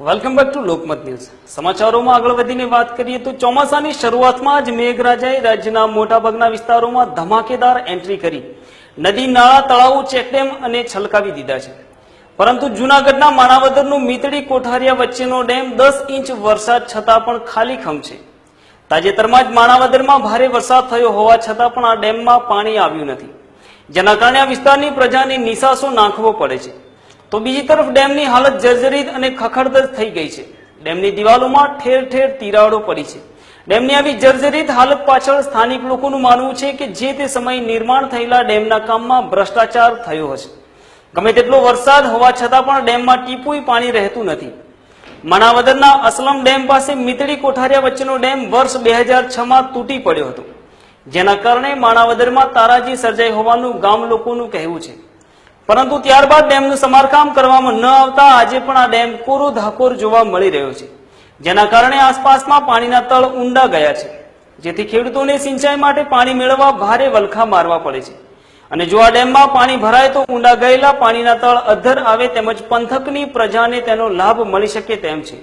Welcome back to Lokmat news સમાચારોમાં આગળ વધીને વાત કરીએ તો ચોમાસાની શરૂઆતમાં જ મેઘરાજાએ રાજ્યના મોટાભાગના વિસ્તારોમાં ધમાકેદાર એન્ટ્રી કરી. નદી, નાળા, તળાવો, ચેકડેમ અને છલકાવી દીધા છે. પરંતુ જૂનાગઢના માણાવદરનું મીતડી કોઠારિયા વચ્ચેનો ડેમ દસ ઇંચ વરસાદ છતાં પણ ખાલી ખમ છે. તાજેતરમાં જ માણાવદરમાં ભારે વરસાદ થયો હોવા છતાં પણ આ ડેમમાં પાણી આવ્યું નથી. જેના કારણે આ વિસ્તારની પ્રજાને નિશાસો નાખવો પડે છે. તો બીજી તરફ ડેમની હાલત જર્જરિત અને ખખડદર થઈ ગઈ છે. ડેમની દિવાલોમાં ઠેર ઠેર તિરાડો પડી છે. ડેમની આવી જર્જરિત હાલત પાછળ સ્થાનિક લોકોનું માનવું છે કે જે તે સમયે નિર્માણ થયેલા ડેમના કામમાં ભ્રષ્ટાચાર થયો હશે. ગમે તેટલો વરસાદ હોવા છતાં પણ ડેમમાં ટીપુય પાણી રહેતું નથી. માણાવદરના અસલમ ડેમ પાસે મિતળી કોઠારિયા વચ્ચેનો ડેમ વર્ષ બે હજાર છમાં તૂટી પડ્યો હતો. જેના કારણે માણાવદરમાં તારાજી સર્જાઈ હોવાનું ગામ લોકોનું કહેવું છે. પરંતુ ત્યારબાદ ડેમનું સમારકામ કરવામાં ન આવતા આજે પણ આ ડેમ કોરો ધાકોર જોવા મળી રહ્યો છે. જેના કારણે આસપાસમાં પાણીના તળ ઊંડા ગયા છે. જેથી ખેડૂતોને સિંચાઈ માટે પાણી મેળવવા ભારે વલખા મારવા પડે છે. અને જો આ ડેમમાં પાણી ભરાય તો ઊંડા ગયેલા પાણીના તળ અધ્ધર આવે તેમજ પંથકની પ્રજાને તેનો લાભ મળી શકે તેમ છે.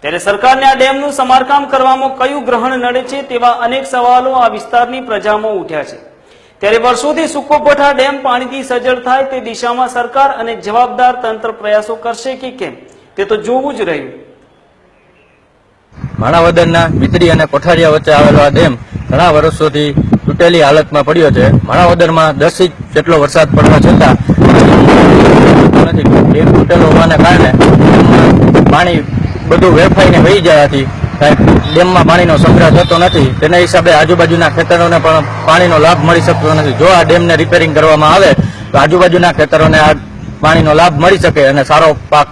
ત્યારે સરકારને આ ડેમનું સમારકામ કરવામાં કયું ગ્રહણ નડે છે તેવા અનેક સવાલો આ વિસ્તારની પ્રજામાં ઉઠ્યા છે. ત્યારે વર્ષોથી સુકોપોઠા ડેમ પાણીથી સજ્જડ થાય તે દિશામાં સરકાર અને જવાબદાર તંત્ર પ્રયાસો કરશે કે કેમ? તે તો જોવું જ રહ્યું. માણાવદરના મિત્રી અને કોઠારિયા વચ્ચે આવેલો આ ડેમ ઘણા વર્ષોથી તૂટેલી હાલતમાં પડ્યો છે. માણાવદરમાં દસ ઇંચ જેટલો વરસાદ પડવા છતાં નથી. ડેમ તૂટેલો હોવાને કારણે પાણી બધું વેરફાઈને વહી જવાથી કાંઈ ડેમમાં પાણીનો સંગ્રહ થતો નથી. તેના હિસાબે આજુબાજુના ખેતરોને પણ પાણીનો લાભ મળી શકતો નથી. જો આ ડેમને રિપેરિંગ કરવામાં આવે, તો આજુબાજુના ખેતરોને આ પાણીનો લાભ મળી શકે અને સારો પાક